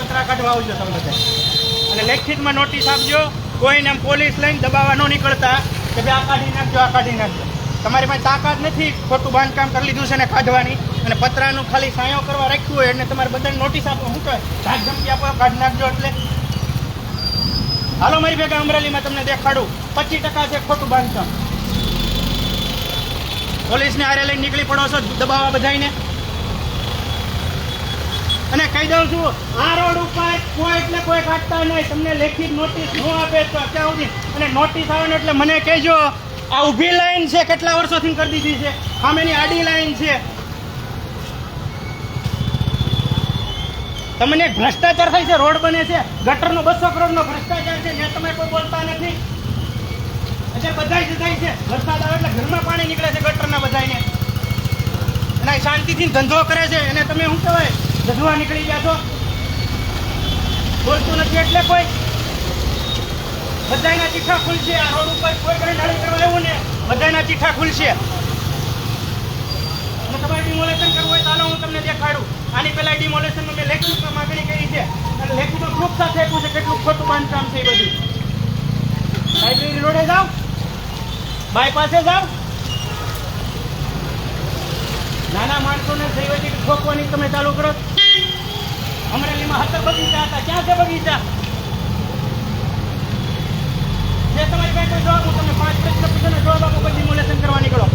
પતરા કાઢવા આવજો તમે બધા. અને લેખિતમાં નોટિસ આપજો કોઈને પોલીસ લઈને દબાવવા ન નીકળતા, કે ભાઈ આ કાઢી નાખજો, આ કાઢી નાખજો. તમારી પાસે તાકાત નથી ખોટું બાંધકામ કરી લીધું છે ને કાઢવાની, અને પતરાનું ખાલી સાયો કરવા રાખ્યું હોય એટલે તમારે બધાને નોટિસ આપો શું કહે ધાક ધમકી આપો, કાઢી નાખજો એટલે. હાલો મારી ભેગા અમરેલીમાં તમને દેખાડું. પચીસ ટકા છે ખોટું બાંધકામ. પોલીસને આરે લઈને નીકળી પડો છો, દબાવવા બધાને અને કહી દઉં છું, આ રોડ ઉપર કોઈ એટલે કોઈ કાઢતા નહીં. તમને લેખિત નોટિસ ન આપે તો અત્યાર સુધી. અને નોટિસ આવે ને એટલે મને કહેજો, આ ઊભી લાઈન છે, કેટલા વર્ષોથી કરી દીધી છે? સામેની આડી લાઈન છે. તમને ભ્રષ્ટાચાર થાય છે, રોડ બને છે. ગટરનો બસો કરોડનો ભ્રષ્ટાચાર છે ને તમે કોઈ બોલતા નથી. અત્યારે બધાય થાય છે. વરસાદ આવે એટલે ઘરમાં પાણી નીકળે છે ગટરના બધાયને. અને શાંતિથી ધંધો કરે છે. એને તમે શું કહેવાય? ગધવા નીકળી ગયા છો? બોલતું નથી એટલે કોઈ? બધાયના ચીઠા ખુલશે. આ રોડ ઉપર કોઈ કરે ડાળી કરવા એવું ને. બધાયના ચીઠા ખુલશે. તમારે ડિમોલેશન કરવું હોય હાલો હું તમને દેખાડું. આની પહેલાં ડિમોલેશનમાં મેં લેખિતમાં માગણી કરી છે. અને લેખિતમાં પ્રૂફ સાથે આપ્યું છે કેટલું ખોટું બાંધકામ છે એ બધું. લાઇબ્રેરી રોડે જાઓ. બાયપાસે જાઓ. ઠોકવાની તમે ચાલુ કરો. અમરેલીમાં હતા બગીચા હતા. ક્યાં છે બગીચા? જે તમારી પાસે જવાબ હું તમને પાંચ પ્રશ્ન પૂછો જવાબ આપો, પછી ડિમોલેશન કરવા નીકળો.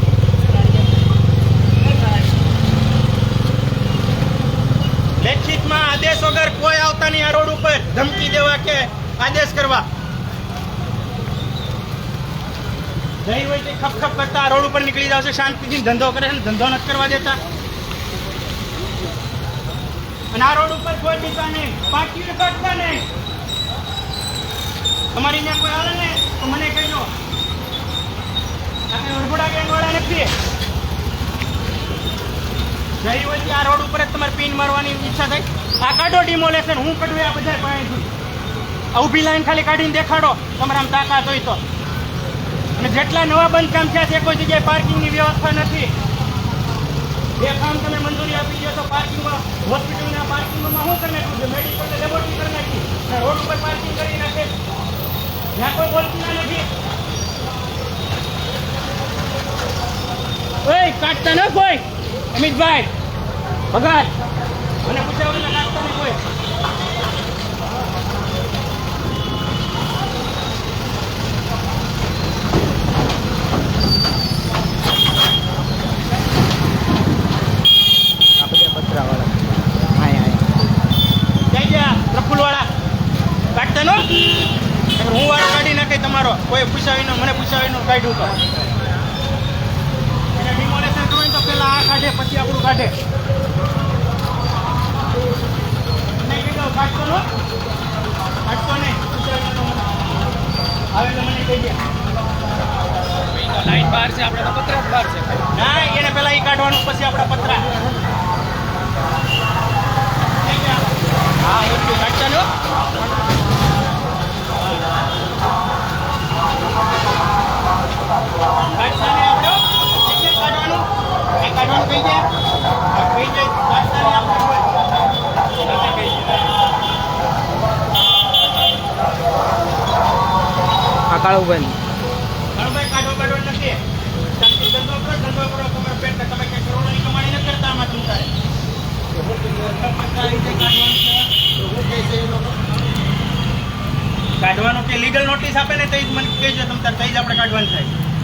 લેખિતમાં આદેશ વગર કોઈ આવતા નહીં આ રોડ ઉપર ધમકી દેવા કે આદેશ કરવા. જઈ હોય તે ખપ ખપ કરતા રોડ ઉપર નીકળી જાવ છે, શાંતિથી ધંધો કરે છે ધંધો નથી કરવા દેતા. અને આ રોડ ઉપર કોઈ દીતા નહીં પાટીઓ કાઢતા નહીં. તમારી ત્યાં કોઈ હાલે ને તો મને કહેજો આપણે વરઘોડા ગેંગ વાળા નથી. જઈ હોય આ રોડ ઉપર જ તમારે પિન મારવાની ઈચ્છા થાય. આ કાઢો ડિમોલેશન હું કાઢું આ બધા પાસેથી. આ ઊભી લાઈન ખાલી કાઢીને દેખાડો, તમારે આમ તાકાત હોય તો. અને જેટલા નવા બંધકામ થયા છે કોઈ જગ્યાએ પાર્કિંગની વ્યવસ્થા નથી. બે કામ તમે મંજૂરી આપી દો તો પાર્કિંગમાં, હોસ્પિટલના પાર્કિંગમાં શું કરી નાખ્યું? છે મેડિકલ લેબોરેટરી કરી નાખી. અને રોડ ઉપર પાર્કિંગ કરી નાખે. જ્યાં કોઈ બોલતું નથી. ઓય કાઢતા ન કોઈ અમિતભાઈ. ભગત. મને પૂછ્યા વગર કાઢતા નહીં કોઈ આ બધા પતરાવાળા હા હા જઈ ગયા પ્રફુલવાળા કાઢતા નો નકર હું વાળો કાઢી નાખે તમારો. કોઈ પૂછાવીનો મને પૂછાવીનો કાઢ્યું તો. એને ડિમોલેશન કરવું તો પહેલાં આ કાઢે પછી આપણું કાઢે. કાઢતો નો? કાઢતો નહીં. આવે મને કહી દે. બહાર છે આપણે પતરા બહાર છે. ના એને પહેલાં એ કાઢવાનું પછી આપણા પતરા થઈ ગયા? હા એટલું કાઢતા નો કાઢતા નહીં આપણે એટલે કાઢવાનું એ કાઢવાનું કહી દે આ કહી દે કાઢતા નહીં આપણે કોઈ. એટલે કહી દે. આ કાળુભાઈ ઘણું કાઢવા બાઢવા નથી શાંતિ ધંધો કરો ધંધો કરો તમારે પેટ તમે કઈ કરોડોની કમાણી નથી કરતા આમાં તમારે કાઢવાનું કે લીગલ નોટિસ આપે ને તો મને કહેજો, તમે તઈ જ આપણે કાઢવાનું થાય.